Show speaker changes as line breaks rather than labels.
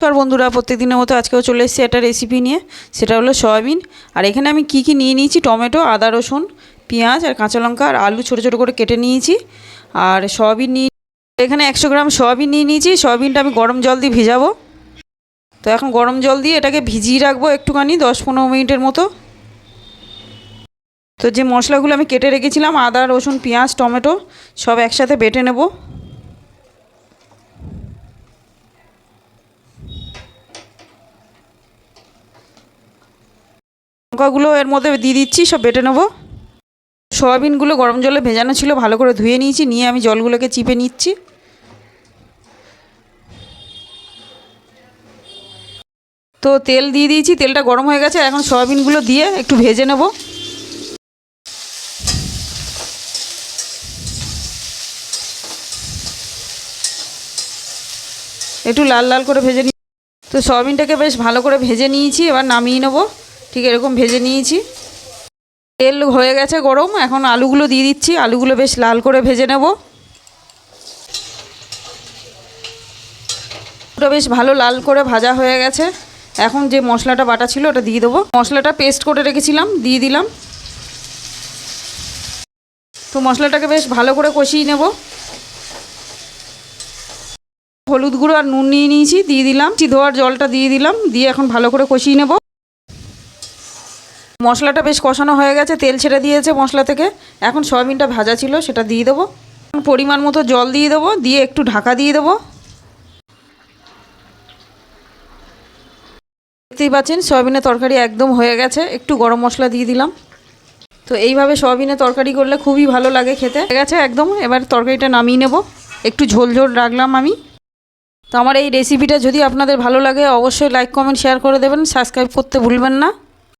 নমস্কার বন্ধুরা, প্রত্যেকদিনের মতো আজকেও চলে এসেছি একটা রেসিপি নিয়ে। সেটা হলো সয়াবিন। আর এখানে আমি কি কি নিয়ে নিয়েছি? টমেটো, আদা, রসুন, পেঁয়াজ আর কাঁচা লঙ্কা আর আলু ছোটো ছোটো করে কেটে নিয়েছি। আর সয়াবিন নিয়ে এখানে একশো গ্রাম সয়াবিন নিয়ে নিয়েছি। সয়াবিনটা আমি গরম জল দিয়ে ভিজাবো। তো এখন গরম জল দিয়ে এটাকে ভিজিয়ে রাখব একটুখানি, দশ পনেরো মিনিটের মতো। তো যে মশলাগুলো আমি কেটে রেখেছিলাম, আদা, রসুন, পেঁয়াজ, টমেটো, সব একসাথে বেটে নেব। লঙ্কাগুলো এর মধ্যে দিয়ে দিচ্ছি, সব বেটে নেব। সয়াবিনগুলো গরম জলে ভেজানো ছিল, ভালো করে ধুয়ে নিয়েছি, নিয়ে আমি জলগুলোকে চিপে নিচ্ছি। তো তেল দিয়ে দিয়েছি, তেলটা গরম হয়ে গেছে, এখন সয়াবিনগুলো দিয়ে একটু ভেজে নেব। একটু লাল লাল করে ভেজে নি তো সয়াবিনটাকে বেশ ভালো করে ভেজে নিয়েছি, এবার নামিয়ে নেব। ঠিক এরকম ভেজে নিয়েছি। তেল হয়ে গেছে গরম, এখন আলুগুলো দিয়ে দিচ্ছি। আলুগুলো বেশ লাল করে ভেজে নেব। ওটা বেশ ভালো লাল করে ভাজা হয়ে গেছে। এখন যে মশলাটা বাটা ছিল ওটা দিয়ে দেবো। মশলাটা পেস্ট করে রেখেছিলাম, দিয়ে দিলাম। তো মশলাটাকে বেশ ভালো করে কষিয়ে নেব। হলুদ গুঁড়ো আর নুন নিয়ে নিয়েছি, দিয়ে দিলাম। ধোয়ার জলটা দিয়ে দিলাম, দিয়ে এখন ভালো করে কষিয়ে নেব। মশলাটা বেশ কষানো হয়ে গেছে, তেল ছেড়ে দিয়েছে মশলা থেকে। এখন সয়াবিনটা ভাজা ছিল, সেটা দিয়ে দেবো। পরিমাণ মতো জল দিয়ে দেবো, দিয়ে একটু ঢাকা দিয়ে দেবো। দেখতেই পাচ্ছেন, সয়াবিনের তরকারি একদম হয়ে গেছে, একটু গরম মশলা দিয়ে দিলাম। তো এইভাবে সয়াবিনের তরকারি করলে খুবই ভালো লাগে খেতে। হয়ে গেছে একদম, এবার তরকারিটা নামিয়ে নেব। একটু ঝোল ঝোল রাখলাম আমি। তো আমার এই রেসিপিটা যদি আপনাদের ভালো লাগে, অবশ্যই লাইক কমেন্ট শেয়ার করে দেবেন। সাবস্ক্রাইব করতে ভুলবেন না।